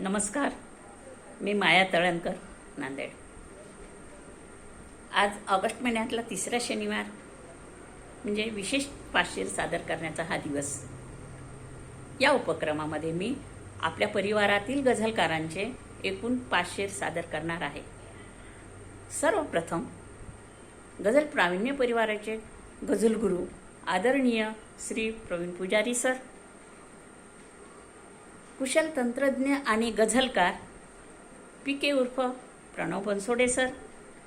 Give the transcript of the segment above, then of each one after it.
नमस्कार. मी माया तळणकर नांदेड. आज ऑगस्ट महिन्यातला तिसरा शनिवार म्हणजे विशेष पाचशेर सादर करण्याचा हा दिवस. या उपक्रमामध्ये मी आपल्या परिवारातील गझलकारांचे एकूण पाचशेर सादर करणार आहे. सर्वप्रथम गझल प्रावीण्य परिवाराचे गझलगुरू आदरणीय श्री प्रवीण पुजारी सर कुशल तंत्रज्ञ आणि गझलकार पी के उर्फ प्रणव बनसोडे सर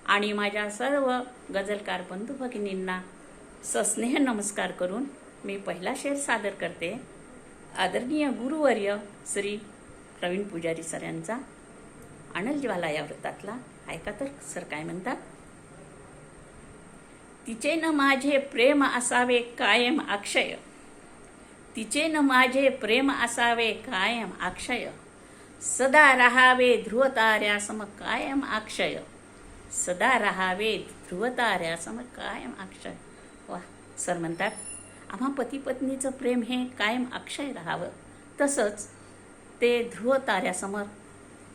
आणि माझ्या सर्व गझलकार बंधू भगिनींना सस्नेह नमस्कार करून मी पहिला शेर सादर करते. आदरणीय गुरुवर्य श्री प्रवीण पुजारी सर यांचा. आनंदज्वाला या व्रतातला ऐका तर? सर काय म्हणतात? तिचे न माझे प्रेम असावे कायम अक्षय. तिचे न माझे प्रेम असावे कायम अक्षय. सदा रहावे ध्रुवताऱ्यासम कायम अक्षय. सदा रहावे ध्रुवताऱ्यासम कायम अक्षय. वा सर म्हणतात आम्हा पती पत्नीचं प्रेम हे कायम अक्षय राहावं. तसंच ते ध्रुवताऱ्यासमोर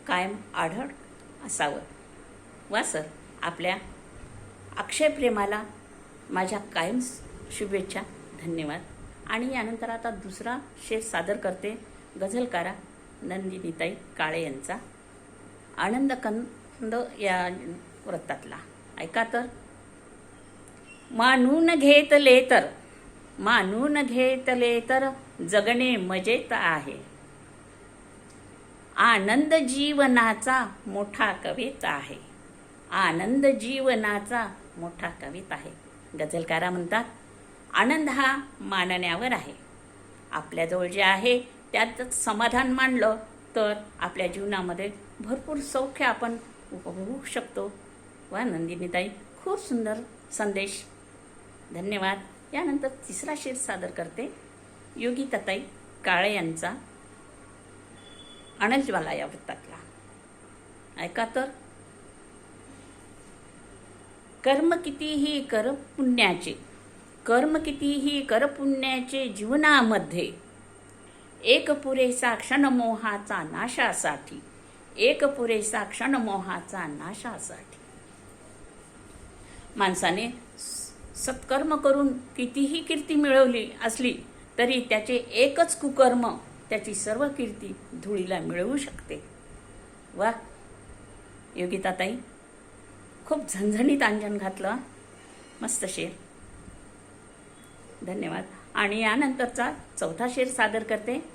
कायम आढळ असावं. वा सर आपल्या अक्षय प्रेमाला माझ्या कायम शुभेच्छा. धन्यवाद. आणि यानंतर आता दुसरा शेर सादर करते गझलकारा नंदिनीताई काळे यांचा. आनंद कंद या व्रतातला ऐका तर. मानून घेतले तर मानून घेतले तर जगणे मजेत आहे. आनंद जीवनाचा मोठा कवित आहे. आनंद जीवनाचा मोठा कवित आहे. गझलकारा म्हणतात आनंद हा मानण्यावर आहे. आपल्याजवळ जे आहे त्यातच समाधान मानलं तर आपल्या जीवनामध्ये भरपूर सौख्य आपण उपभोगू शकतो. वा नंदिनीताई खूप सुंदर संदेश. धन्यवाद. यानंतर तिसरा शेर सादर करते. योगिताताई काळे यांचा अनंतज्वाला या वृत्तातला. ऐका तर. कर्म कितीही कर पुण्याचे. कर्म कितीही करपुण्याचे जीवनामध्ये एक पुरेसा क्षणमोहाचा नाशासाठी एक पुरेसा क्षणमोहाचा नाशासाठी. माणसाने सत्कर्म करून कितीही कीर्ती मिळवली असली तरी त्याचे एकच कुकर्म त्याची सर्व कीर्ती धुळीला मिळवू शकते. वा योगिताताई खूप झणझणीत अंजन घातलं मस्त शेर. धन्यवाद. आणि यानंतरचा चौथा शेर सादर करते.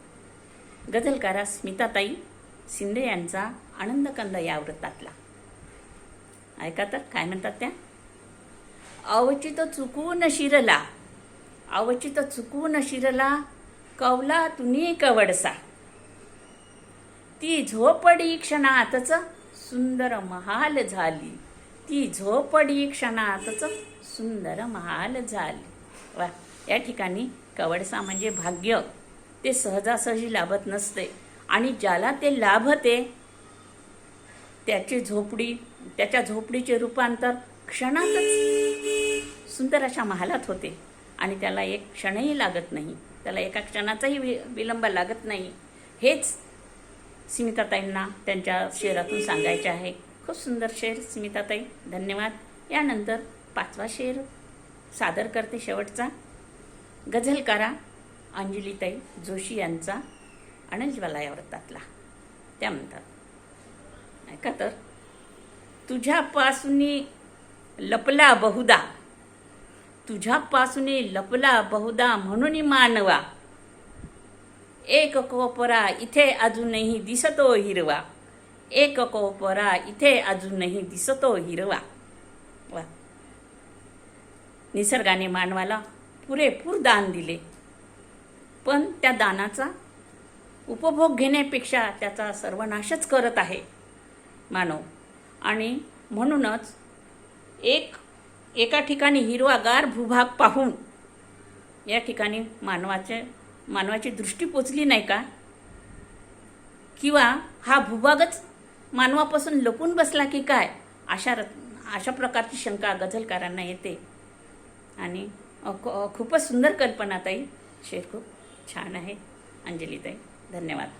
गझलकारा स्मिताताई शिंदे यांचा आनंदकंद या वृत्तातला. ऐका तर काय म्हणतात त्या? अवचित चुकून शिरला. अवचित चुकून शिरला. कवला तुनी कवडसा. ती झोपडी क्षणातच सुंदर महाल झाली. ती झोपडी क्षणातच सुंदर महाल झाली. वा. या ठिकाणी कवडसा म्हणजे भाग्य. ते सहजासहजी लाभत नसते. आणि ज्याला ते लाभते त्याची झोपडी त्याच्या झोपडीचे रूपांतर क्षणातच सुंदर अशा महालात होते. आणि त्याला एक क्षणही लागत नाही. त्याला एका क्षणाचाही वि विलंब लागत नाही. हेच स्मिताताईंना त्यांच्या शेरातून सांगायचे आहे. खूप सुंदर शेर स्मिताताई धन्यवाद. यानंतर पाचवा शेर सादर करते शेवटचा. गझलकारा अंजलीताई जोशी यांचा अनंजवाला या व्रतातला. त्या म्हणतात ऐका तर? तुझ्यापासून लपला बहुदा. तुझ्यापासून लपला बहुदा म्हणून मानवा. एक कोपरा इथे अजूनही दिसतो हिरवा. एक कोपरा इथे अजूनही दिसतो हिरवा. वा. निसर्गाने मानवाला पुरेपूर दान दिले. पण त्या दानाचा उपभोग घेण्यापेक्षा त्याचा सर्वनाशच करत आहे मानव. आणि म्हणूनच एक एका ठिकाणी हिरवागार भूभाग पाहून या ठिकाणी मानवाचे मानवाची दृष्टी पोचली नाही का? किंवा हा भूभागच मानवापासून लपून बसला की काय? अशा र अशा प्रकारची शंका गझलकारांना येते. आणि खूपच सुंदर कल्पना ताई. शेर खूप छान आहे. अंजलीताई धन्यवाद.